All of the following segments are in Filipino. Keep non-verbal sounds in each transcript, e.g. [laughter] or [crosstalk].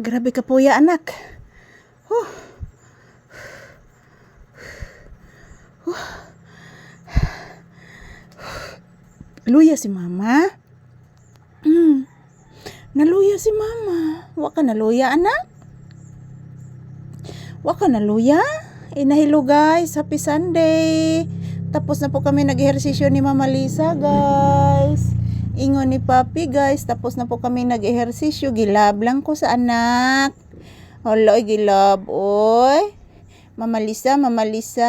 Grabe ka po ya anak. Huh. Huh. Luya si mama. Hmm. Naluya si mama. Wa ka naluya anak? Wa ka naluya? Inahilo guys. Happy Sunday. Tapos na po kami nag-ehersisyo ni Mama Lisa guys. Ingon ni Papi guys. Tapos na po kami nag-ehersisyo. Gilab lang ko sa anak. Hala, gilab. Oy. Mama Lisa, Mama Lisa.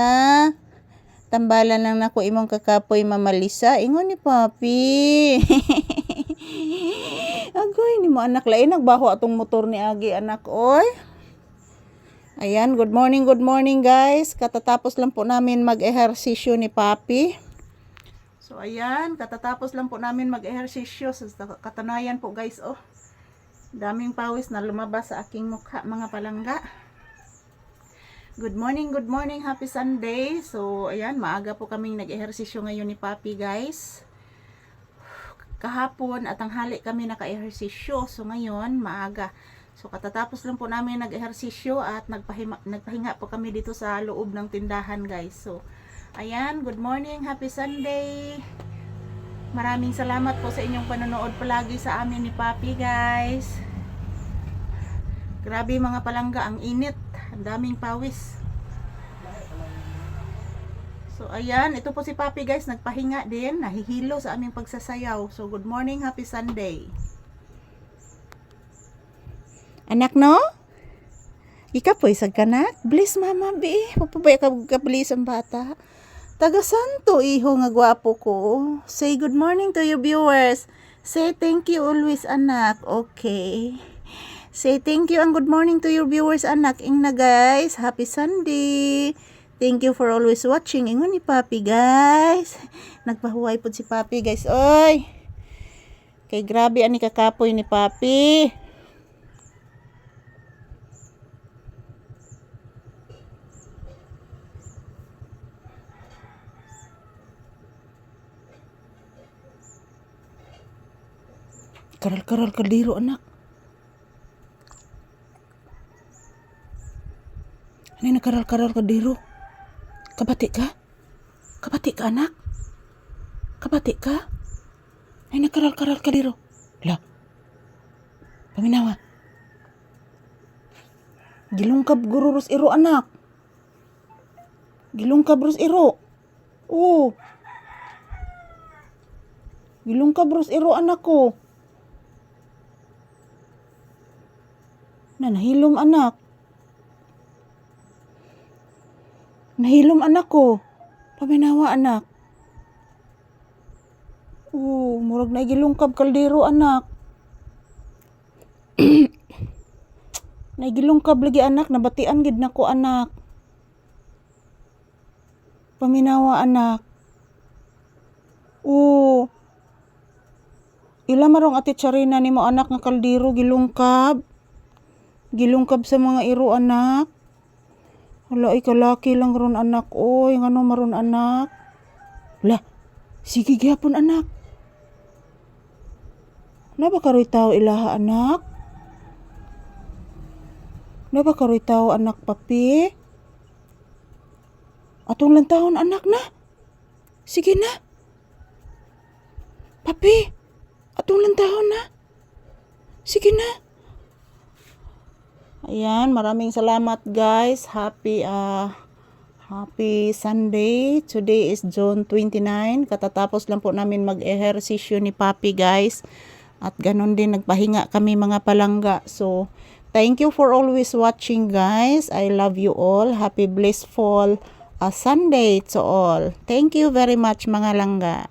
Tambalan lang nako imong kakapoy Mama Lisa. Ingon ni Papi. [laughs] Agoy ni mo anak lain nagbaho atong motor ni Agi anak oy. Ayan, good morning, good morning guys. Katatapos lang po namin mag-ehersisyo ni Papi. So ayan, katatapos lang po namin mag-ehersisyo sa katanayan po guys oh. Daming pawis na lumabas sa aking mukha mga palangga. Good morning, good morning, happy Sunday. So ayan, maaga po kaming nag-ehersisyo ngayon ni Papi guys. Kahapon at tanghali kami naka-ehersisyo. So ngayon, maaga. So katatapos lang po namin nag-ehersisyo at nagpahinga, nagpahinga po kami dito sa loob ng tindahan guys. So ayan, good morning, happy Sunday. Maraming salamat po sa inyong panonood palagi sa amin ni Papi guys. Grabe mga palangga, ang init. Ang daming pawis. So ayan, ito po si Papi guys, nagpahinga din, nahihilo sa aming pagsasayaw. So good morning, happy Sunday. Anak no? Ika po isag kanak. Bless mama bi. Papabay ka kablis ang bata. Taga santo iho nga gwapo ko. Say good morning to your viewers. Say thank you always anak. Okay. Say thank you and good morning to your viewers anak. Ing na guys. Happy Sunday. Thank you for always watching. Ingon ni Papi guys. Nagpahuway po si Papi guys. Oy. Kay grabe ani kakapoy ni Papi. Karal-karal kaldiro anak. Ano yung nakaral-karal kaldiro? Kabati ka? Kabati ka anak? Kabati ka? Ay nakaral-karal kaldiro. La. Paminawa. Gilungkab gururus iro anak. Gilungkab rus iro. Oo. Gilungkab rus iro anak ko. Na nahilom anak. Nahilom anak ko. Paminawa anak. Oo, murag na gilungkab kaldero anak. [clears throat] Naigilungkab lagi anak, nabatian gid nako anak. Paminawa anak. Oo. Ila marong ati charina ni mo anak nga kaldero gilungkab. Gilungkab sa mga iro anak. Wala ay kalaki lang ron anak. Oy, ngano maron anak. La, sige gyapon anak. Na ba karoy tao ilaha anak? Na ba karoy tao anak papi? Atong lang taon anak na. Sige na. Papi, atong lang taon na. Sige na. Ayan, maraming salamat guys. Happy uh, Happy Sunday. Today is June 29. Katatapos lang po namin mag-ehersisyo ni Papi guys. At ganun din nagpahinga kami mga palangga. So, thank you for always watching guys. I love you all. Happy blissful uh, Sunday to all. Thank you very much mga langga.